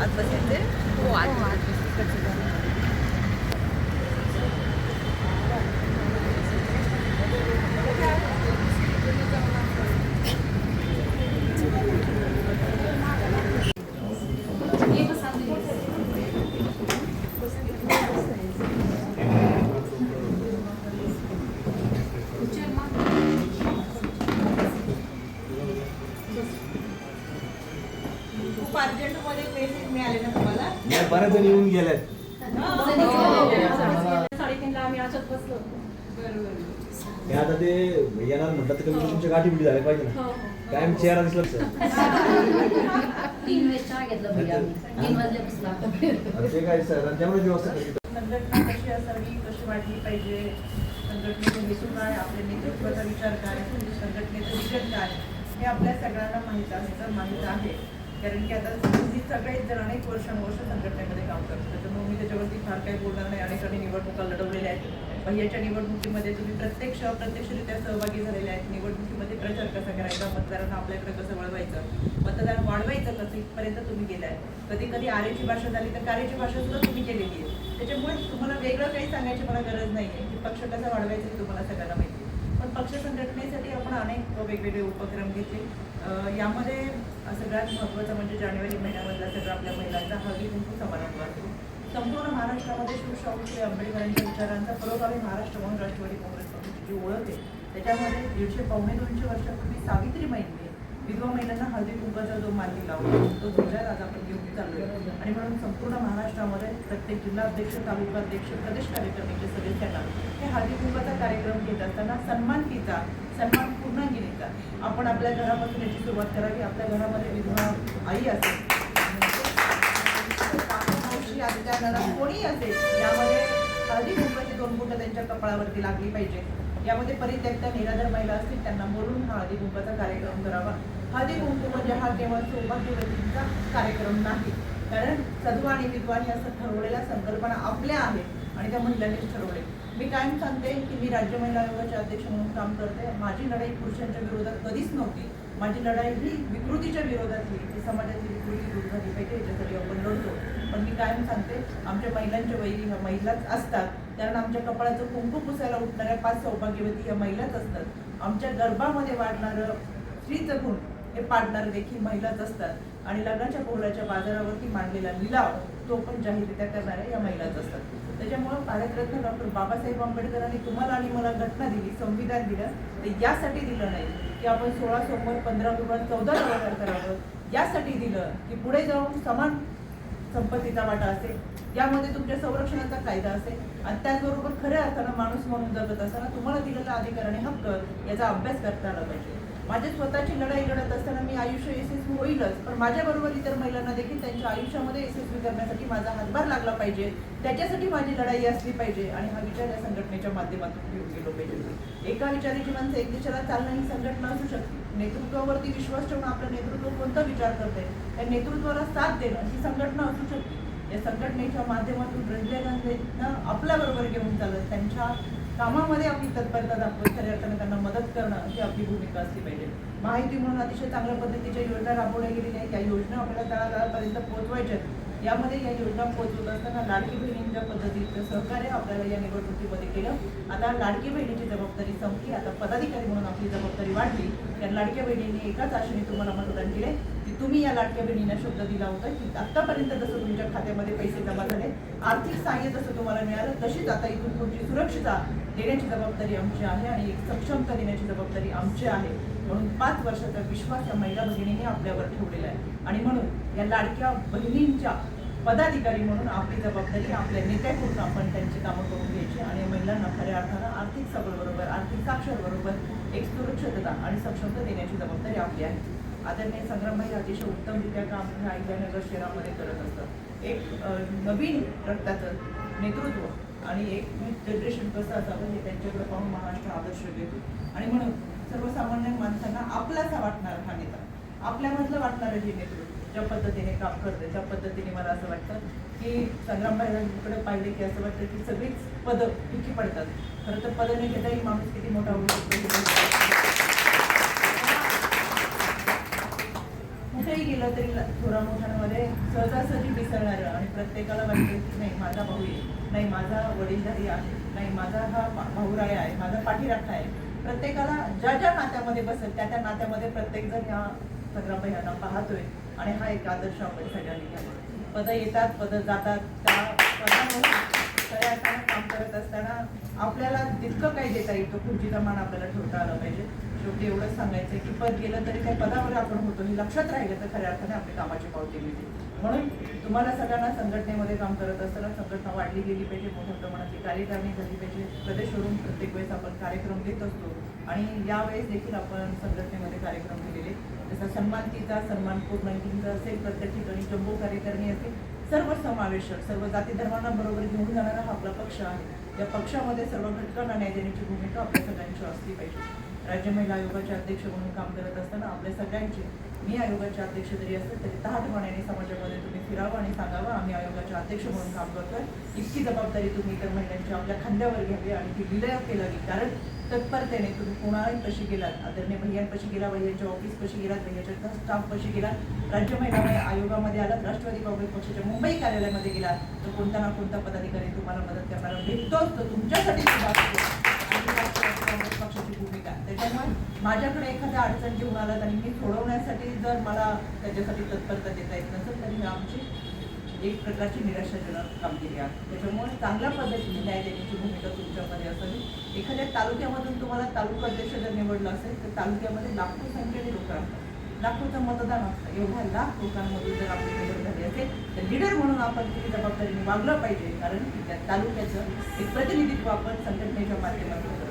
आज बसायचे हो आज बऱ्याच जण येऊन गेल्यात हे आता ते येणार म्हटलं तर कमी तुमच्या गाठी बिठी झाल्या पाहिजे ना कायम चेहरा दिसला तर. तीन वेळेस चहा घेतला भैया आम्ही. तीन वाजल्यापासून आता. आणि ते काय सर त्यामुळे व्यवस्था. संघटना कशी असावी कशी वाढली पाहिजे संघटनेचे हेतू काय आपल्या नेतृत्वाचा विचार काय संघटनेचं विजन काय हे आपल्या सगळ्यांना माहीत असतं माहीत आहे कारण की आता मी सगळेच जण अनेक वर्षांवर्ष संघटनेमध्ये काम करतो त्याच्यामुळे मी त्याच्यावरती फार काही बोलणार नाही अनेकांनी निवडणुका लढवलेल्या आहेत. पहिल्याच्या निवडणुकीमध्ये तुम्ही प्रत्यक्ष अप्रत्यक्षरित्या सहभागी झालेले आहेत. निवडणुकीमध्ये प्रचार कसा करायचा? मतदारांना आपल्याकडे कसं वळवायचं? मतदान वाढवायचं कसं? इथपर्यंत तुम्ही गेलाय. कधी कधी आरेची भाषा झाली तर कार्याची भाषा सुद्धा तुम्ही केलेली आहे. त्याच्यामुळे तुम्हाला वेगळं काही सांगायची मला गरज नाही आहे की पक्ष कसा वाढवायचा हे तुम्हाला सगळ्यांना माहिती आहे. पण पक्ष संघटनेसाठी आपण अनेक वेगवेगळे उपक्रम घेतले. यामध्ये सगळ्यात महत्त्वाचं म्हणजे जानेवारी महिन्यामधला सगळा आपल्या महिलांचा हळदी कुंकू समारंभ असतो. संपूर्ण महाराष्ट्रामध्ये शिवशाहू श्री आंबेडकरांच्या विचारांचा परोगामी महाराष्ट्र म्हणून राष्ट्रवादी काँग्रेस पक्षाची जी ओळख आहे त्याच्यामध्ये दीडशे पावणे दोनशे वर्षापूर्वी सावित्री महिने विधवा महिलांना हळदी कुंकाचा जो मान लावला तो ध्वजात आज आपण घेऊन चाललो आणि म्हणून संपूर्ण महाराष्ट्र प्रत्येक जिल्हाध्यक्ष तालुकाध्यक्ष प्रदेश कार्यकर्त्याच्या सदस्यांना हे हळदी कुंकाचा कार्यक्रम घेत असताना सन्मानकीचा सन्मान पूर्णांगिनीचा आपण आपल्या घरापासून याची सुरुवात करावी आपल्या घरामध्ये विधवा आई असेल. काका, मावशी असेल यामध्ये हळदी दोन बोटं त्यांच्या कपाळावरती लागली पाहिजे. यामध्ये परित्यक्ता निराधार महिला असतील त्यांना बोलून हा हळदी कार्यक्रम करावा. हळदी कुंकू म्हणजे हा केवळ सौभाग्यवतींचा कार्यक्रम नाही. कारण सधू आणि विद्वान या असं ठरवलेल्या संकल्पना आपल्या आहेत आणि त्या महिलांनीच ठरवले मी कायम सांगते की मी राज्य महिला आयोगाचे अध्यक्ष म्हणून काम करते. माझी लढाई पुरुषांच्या विरोधात कधीच नव्हती. माझी लढाई ही विकृतीच्या विरोधातली की समाजाची विकृती दूर झाली पाहिजे याच्यासाठी आपण लढतो. पण मी कायम सांगते आमच्या महिलांच्या वैरी ह्या महिलाच असतात. कारण आमच्या कपाळाचं कुंकू पुसायला उठणाऱ्या पाच सौभाग्यवती ह्या महिलाच असतात. आमच्या गर्भामध्ये वाढणारं स्त्रीचं गुण हे पाडणारे देखील महिलाच असतात. आणि लग्नाच्या पोहराच्या बाजारावरती मांडलेला लिलाव तो पण जाहीररित्या करणाऱ्या या महिलाच असतात. त्याच्यामुळं भारतरत्न डॉक्टर बाबासाहेब आंबेडकरांनी तुम्हाला आणि मला घटना दिली संविधान दिलं तर यासाठी दिलं नाही की आपण सोळा सोमवार पंधरा नोव्हेंबर चौदा नोव्हेंबर करावं. यासाठी दिलं की पुढे जाऊन समान संपत्तीचा वाटा असेल. यामध्ये तुमच्या संरक्षणाचा कायदा असेल. आणि त्याचबरोबर खऱ्या अर्थानं माणूस म्हणून जगत असताना तुम्हाला दिलेला अधिकार आणि हक्क याचा अभ्यास करता आला पाहिजे. माझी स्वतःची लढाई लढत असताना मी आयुष्य यशस्वी होईलच. पण माझ्याबरोबर इतर महिलांना देखील त्यांच्या आयुष्यामध्ये यशस्वी करण्यासाठी माझा हातभार लागला पाहिजे. त्याच्यासाठी माझी लढाई असली पाहिजे आणि हा विचार या संघटनेच्या माध्यमातून घेऊन गेलो पाहिजे. एका विचाराची माणसं एक दिशेला चालणं ही संघटना असू शकते. नेतृत्वावरती विश्वास ठेवून आपलं नेतृत्व कोणता विचार करते त्या नेतृत्वाला साथ देणं ही संघटना असू शकते. या संघटनेच्या माध्यमातून रंजनांना आपल्याबरोबर घेऊन चालत त्यांच्या कामामध्ये आपली तत्परता दाखवत खऱ्या अर्थानं त्यांना मदत करणं ही आपली भूमिका असली पाहिजे. माहिती म्हणून अतिशय चांगल्या पद्धतीच्या योजना राबवल्या गेलेल्या आहेत. त्या योजना आपल्याला तळागाळापर्यंत पोहोचवायच्या यामध्ये या योजना पोहोचवत असताना लाडकी बहिणींच्या पद्धतीचं सहकार्य आपल्याला या निवडणुकीमध्ये केलं. आता लाडकी बहिणीची जबाबदारी संपली. आता पदाधिकारी म्हणून आपली जबाबदारी वाढली. कारण लाडक्या बहिणींनी एकाच आशेने तुम्हाला मतदान केले की तुम्ही या लाडक्या बहिणींना शब्द दिला होता की आत्तापर्यंत जसं तुमच्या खात्यामध्ये पैसे जमा झाले आर्थिक सहाय्य जसं तुम्हाला मिळालं तशीच आता इथून तुमची सुरक्षिता देण्याची जबाबदारी आमची आहे आणि एक सक्षमता देण्याची जबाबदारी आमची आहे. म्हणून पाच वर्षाचा विश्वास या महिला भगिनीने आपल्यावर ठेवलेला आहे. आणि म्हणून या लाडक्या बहिणींच्या पदाधिकारी म्हणून आपली जबाबदारी आपल्या नेत्याकडून आपण त्यांची कामं करून घ्यायची आणि महिलांना खऱ्या अर्थानं आर्थिक सबळबरोबर आर्थिक साक्षरबरोबर एक सुरक्षितता आणि सक्षमता देण्याची जबाबदारी आपली आहे. आदरणीय संग्रामभाई अतिशय उत्तमरित्या काम ह्या अहिल्यानगर शहरामध्ये करत असतात. एक नवीन रक्ताचं नेतृत्व आणि एक जनरेशन कसं असावं हे त्यांच्याकडे पाहून महाराष्ट्र आदर्श घेतो आणि म्हणून सर्वसामान्य माणसांना आपलासा वाटणार हा नेता. आपल्यामधलं वाटणारं हे नेतृत्व. ज्या पद्धतीने काम करते त्या पद्धतीने मला असं वाटतं की संग्रामबाईंकडे पाहिले की असं वाटतं की सगळीच पदं फिकी पडतात. खरं तर पदं न घेताही माणूस किती मोठा होऊ शकतो कुठेही गेलं तरी थोडा मोठ्यांमध्ये सहजासहजी मिसळणारं प्रत्येकाला वाटते की नाही माझा भाऊ आहे. नाही माझा वडीलधारी आहे. नाही माझा हा भाऊराय भाऊराया आहे. माझा पाठीराखा आहे. प्रत्येकाला ज्या ज्या नात्यामध्ये बसेल त्या त्या नात्यामध्ये प्रत्येक जण ह्या संग्रामबाई यांना पाहतोय. आणि हा एक आदर्श आपण सगळ्यांनी घ्यावा पदं येतात पद जातात. त्या पदामुळे खऱ्या अर्थानं काम करत असताना आपल्याला जितकं काही देता येईल. तो खुर्चीचा मान आपल्याला ठेवता आला पाहिजे. शेवटी एवढंच सांगायचं की पद गेलं तरी काही पदावर आपण होतो हे लक्षात राहिलं तर खऱ्या अर्थाने आपली कामाची पावती मिळते. म्हणून तुम्हाला सगळ्यांना संघटनेमध्ये काम करत असताना संघटना वाढली गेली पाहिजे मोठ्या प्रमाणातली कार्यकारणी झाली पाहिजे प्रदेशवरून प्रत्येक वेळेस आपण कार्यक्रम घेत असतो. आणि यावेळेस देखील आपण संघटनेमध्ये कार्यक्रम केलेले जसा सन्मान तिचा सन्मान कोविड नाईन्टीनचा असेल प्रत्येक ठिकाणी जम्बो कार्यकारिणी असेल सर्व समावेशक सर्व जाती धर्मांना बरोबर घेऊन जाणारा हा आपला पक्ष आहे. या पक्षामध्ये सर्व घटकांना न्याय देण्याची भूमिका आपल्या सगळ्यांची असली पाहिजे. राज्य महिला आयोगाचे अध्यक्ष म्हणून काम करत असताना आपल्या सगळ्यांची मी आयोगाचे अध्यक्ष जरी असेल तरी तहाटपणाने समाजामध्ये तुम्ही फिरावं आणि सांगावं. आम्ही आयोगाच्या अध्यक्ष म्हणून काम करतोय. इतकी जबाबदारी तुम्ही इतर महिलांची आपल्या खांद्यावर घ्यावी आणि ती विलय केलावी. कारण तत्परतेने तुम्ही कोणाही कशी गेलात आदरणीय भैयांपाशी गेला भैयांच्या ऑफिस कशी गेलात भैयाच्या स्टाफ कशी गेलात राज्य महिला आयोगामध्ये आलात राष्ट्रवादी काँग्रेस पक्षाच्या मुंबई कार्यालयामध्ये गेलात तर कोणता ना कोणता पदाधिकारी तुम्हाला मदत करणारा भेटतोच तर तुमच्यासाठी काँग्रेस पक्षाची भूमिका. त्याच्यामुळे माझ्याकडे एखाद्या अडचण घेऊन आलात आणि मी सोडवण्यासाठी जर मला त्याच्यासाठी तत्परता देता येत नसेल तरी मी आमची एक प्रकारची निराशाजनक कामगिरी आहे. त्याच्यामुळे चांगल्या पद्धतीने न्याय देण्याची भूमिका तुमच्यामध्ये असावी. एखाद्या तालुक्यामधून तुम्हाला तालुका अध्यक्ष जर निवडलं असेल तर तालुक्यामध्ये लाखो संख्येने लोक असतात. लाखोचं मतदान असतं. एवढ्या लाख लोकांमधून जर आपली निवड झाली असेल तर लीडर म्हणून आपण किती जबाबदारीने वागलं पाहिजे? कारण की त्या तालुक्याचं एक प्रतिनिधित्व आपण संघटनेच्या माध्यमातून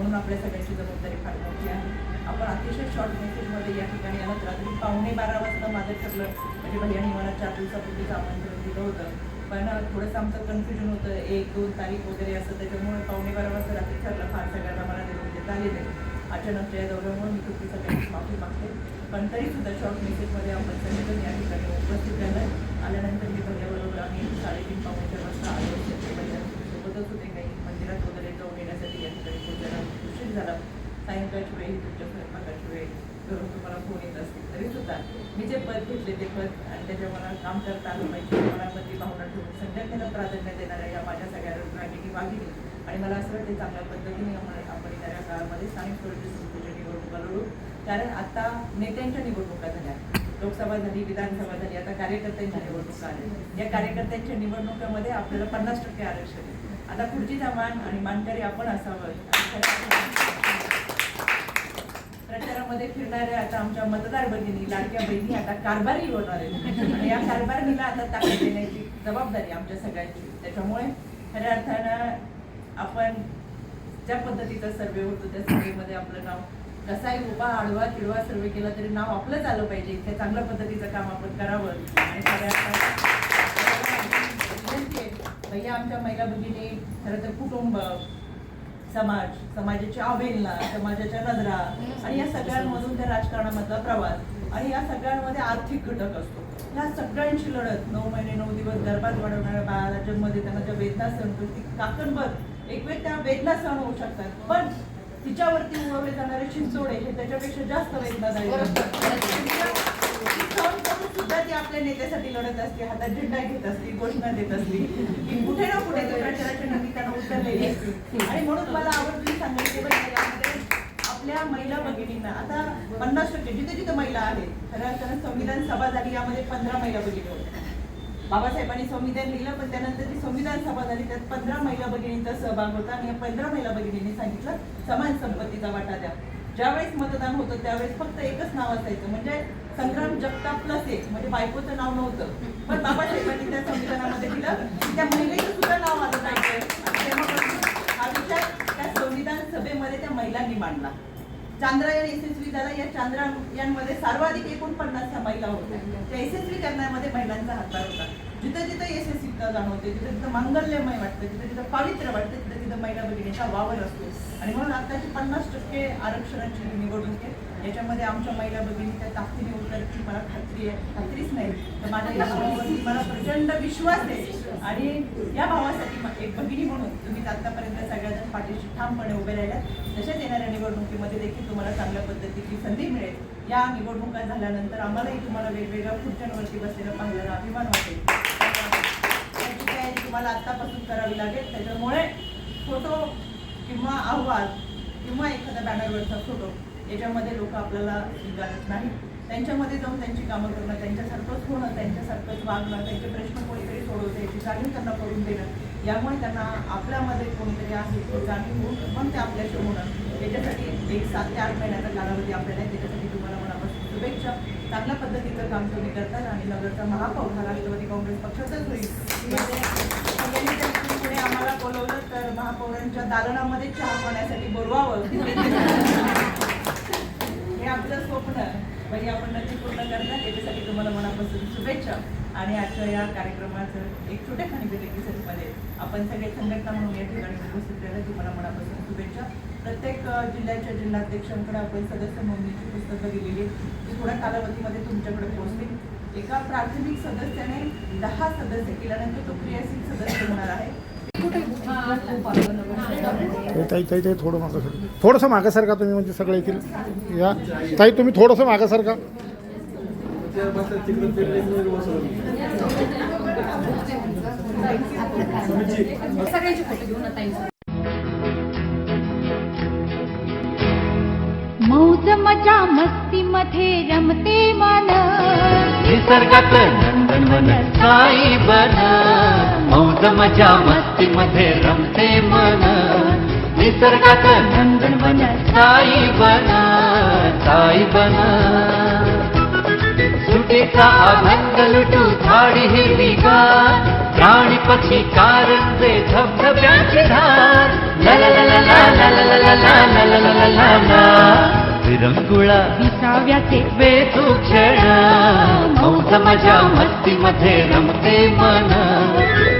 म्हणून आपल्या सगळ्यांची जबाबदारी फार मोठी आहे. आपण अतिशय शॉर्ट मेसेजमध्ये या ठिकाणी आलात रात्री पावणे बारा वाजता माझं ठरलं. म्हणजे भैयानी मला चार दिवसापूर्वीच आमंत्रण दिलं होतं. पण थोडंसं आमचं कन्फ्युजन होतं. एक दोन तारीख वगैरे असं. त्याच्यामुळे पावणे बारा वाजता रात्री ठरलं. फार सगळ्यांना मला निरोप देता आले अचानकच्या या दौऱ्यामुळे मी तुमची सगळ्यांची माफी मागते. पण तरीसुद्धा शॉर्ट मेसेजमध्ये आपण सगळेजण या ठिकाणी उपस्थित झालं. आल्यानंतर मी भैयाबरोबर आम्ही साडेतीन पावणे चार वाजता आलो. होते भैया सोबतच होते. काही मंदिरात वगैरे जाऊन येण्यासाठी या ठिकाणी पोहोचायला झाला सायंकाळची वेळ ही तुमच्या स्वयंपाकाची वेळ. करून तुम्हाला फोन येत असतील तरी सुद्धा. मी जे पद घेतले ते पद आणि त्याच्या मला काम करता आलं पाहिजे. मनामध्ये भावना ठेवून संघटनेला प्राधान्य देणाऱ्या या माझ्या सगळ्या रत्नांनी मी वागिली आणि मला असं वाटते चांगल्या पद्धतीने आपण येणाऱ्या काळामध्ये स्थानिक स्वराज्य संस्थेच्या निवडणुका लढू. कारण आता नेत्यांच्या निवडणुका झाल्या. लोकसभा झाली विधानसभा झाली आता कार्यकर्त्यांच्या निवडणुका आल्या. या कार्यकर्त्यांच्या निवडणुकामध्ये आपल्याला पन्नास टक्के आरक्षण आहे. आता खुर्चीचा मान आणि मानकरी आपण असावं. प्रचारामध्ये फिरणाऱ्या आता आमच्या मतदार बहिणी लाडक्या बहिणी आता कारभारी होणार आहेत. या कारभारणीला आता ताकद देण्याची जबाबदारी आमच्या सगळ्यांची. त्याच्यामुळे खऱ्या अर्थानं आपण ज्या पद्धतीचा सर्वे होतो त्या सर्वेमध्ये आपलं नाव कसाही उभा आडवा किडवा सर्वे केला तरी नाव आपलंच आलं पाहिजे. इतक्या चांगल्या पद्धतीचं काम आपण करावं. आणि खऱ्या भैया आमच्या महिला भगिनी खरं तर कुटुंब समाज समाजाची अवहेलना समाजाच्या नजरा आणि या सगळ्यांमधून त्या राजकारणामधला प्रवास आणि या सगळ्यांमध्ये आर्थिक घटक असतो. ह्या सगळ्यांशी लढत नऊ महिने नऊ दिवस गर्भात वाढवणाऱ्या बाळाला जन्म देताना ज्या वेदना सहन ती काकणभर एक वेळ त्या वेदना सहन होऊ शकतात. पण तिच्यावरती उडवले जाणारे चिंचोडे हे त्याच्यापेक्षा जास्त वेदनादायी असतात. सुद्धा ती आपल्या नेत्यासाठी लढत असते हातात झेंडा घेत असली घोषणा देत असते. की कुठे ना कुठे ते प्रचाराच्या निमित्तानं उतरलेली असते. आणि म्हणून मला आवडली सांगायचे आपल्या महिला भगिनींना आता पन्नास टक्के जिथे जिथे महिला आहेत खऱ्या अर्थानं संविधान सभा झाली यामध्ये पंधरा महिला भगिनी होत्या. बाबासाहेबांनी संविधान लिहिलं पण त्यानंतर जी संविधान सभा झाली त्यात पंधरा महिला भगिनींचा सहभाग होता आणि या पंधरा महिला भगिनींनी सांगितलं समान संपत्तीचा वाटा द्या. ज्यावेळेस मतदान होतं त्यावेळेस फक्त एकच नाव असायचं. म्हणजे संग्राम जगताप प्लस एक. म्हणजे बायकोचं नाव नव्हतं. पण बाबासाहेबांनी त्या संविधानामध्ये दिलं. त्या महिलेचं सुद्धा नाव आलं पाहिजे हा विचार त्या संविधान सभेमध्ये त्या महिलांनी मांडला. चांद्रयान यशस्वी झाला. या चांद्रयानमध्ये सर्वाधिक एकोणपन्नास ह्या महिला होत्या. त्या यशस्वी करण्यामध्ये महिलांचा हातभार होता. जिथं जिथं यशस्वीता जाणवते तिथं तिथं मांगल्यमय वाटतं तिथं तिथं पावित्र्य वाटतं तिथं तिथं महिला भगिनीचा वावर असतो. आणि म्हणून आताची पन्नास टक्के आरक्षणाची ही निवडणूक आहे याच्यामध्ये आमच्या महिला भगिनी त्या ताकदीने उतरतील मला खात्री आहे. खात्रीच नाही. तर माझ्या यशावरती मला प्रचंड विश्वास आहे. आणि या भावासाठी एक भगिनी म्हणून तुम्ही आतापर्यंत सगळ्याजण पाठीशी ठामपणे उभे राहिल्यात तशाच येणाऱ्या निवडणुकीमध्ये देखील तुम्हाला चांगल्या पद्धतीची संधी मिळेल. या निवडणुका झाल्यानंतर आम्हालाही तुम्हाला वेगवेगळ्या खुर्च्यांवरती बसलेलं पाहिलं अभिमान वाटेल. तुम्हाला आत्तापासून करावी लागेल. त्याच्यामुळे फोटो किंवा अहवाल किंवा एखादा बॅनरवरचा फोटो याच्यामध्ये लोक आपल्याला स्वीकारत नाही त्यांच्यामध्ये जाऊन त्यांची कामं करणं त्यांच्यासारखंच होणं त्यांच्यासारखंच वागणं त्यांचे प्रश्न कोणीतरी सोडवते याची जाणीव त्यांना करून देणं. यामुळे त्यांना आपल्यामध्ये कोणीतरी आहे तो जाणीव होऊन पण ते आपल्याशी होणं याच्यासाठी एक सात ते आठ महिन्याचा कालावधी आपल्याला त्याच्यासाठी तुम्हाला मनापासून शुभेच्छा. चांगल्या पद्धतीचं काम तुम्ही करतात आणि नगरचा महापौर हा राष्ट्रवादी काँग्रेस पक्षाचाच होईल तुम्ही पुढे आम्हाला बोलवलं तर महापौरांच्या दालनामध्ये चहा पाण्यासाठी बोलवावं. हे आपलं स्वप्न आहे. म्हणजे आपण नक्की पूर्ण करणार. याच्यासाठी तुम्हाला मनापासून शुभेच्छा. आणि आजच्या या कार्यक्रमाचं एक छोट्या खाणी भेटीसाठी आपण सगळे संघटना म्हणून या ठिकाणी उपस्थित राहिला तुम्हाला मनापासून शुभेच्छा. प्रत्येक जिल्ह्याच्या जिल्हाध्यक्षांकडे आपण सदस्य नोंदणीची पुस्तकं दिलेली आहेत. ती थोड्या कालावधीमध्ये तुमच्याकडे पोहोचतील. एका प्राथमिक सदस्याने दहा सदस्य केल्यानंतर तो क्रियाशील सदस्य होणार आहे. ताई ताई ताई ताई थोडं मागं सर थोडंसं मागं सरका तुम्ही म्हणजे सगळे येतील. या. ताई तुम्ही थोडंसं मागं येऊ. मौज मजा मस्ती मध्ये रमते मन. निसर्गात नंदनवन साई बन. मौज मजा मस्ती मध्ये रमते मन. निसर्गात नंदनवन साई बन साई बन सुटीचा आनंद लुटू झाडी हिरवीगार प्राणी पक्षी कारंजे धबधब्यांची धार ला ला ला ला ला ला ला ला ला ला ला ला ला ला ला विरंगुळा विसाव्याचे बेतू क्षण मौज मजा मस्ती मध्ये रमते मन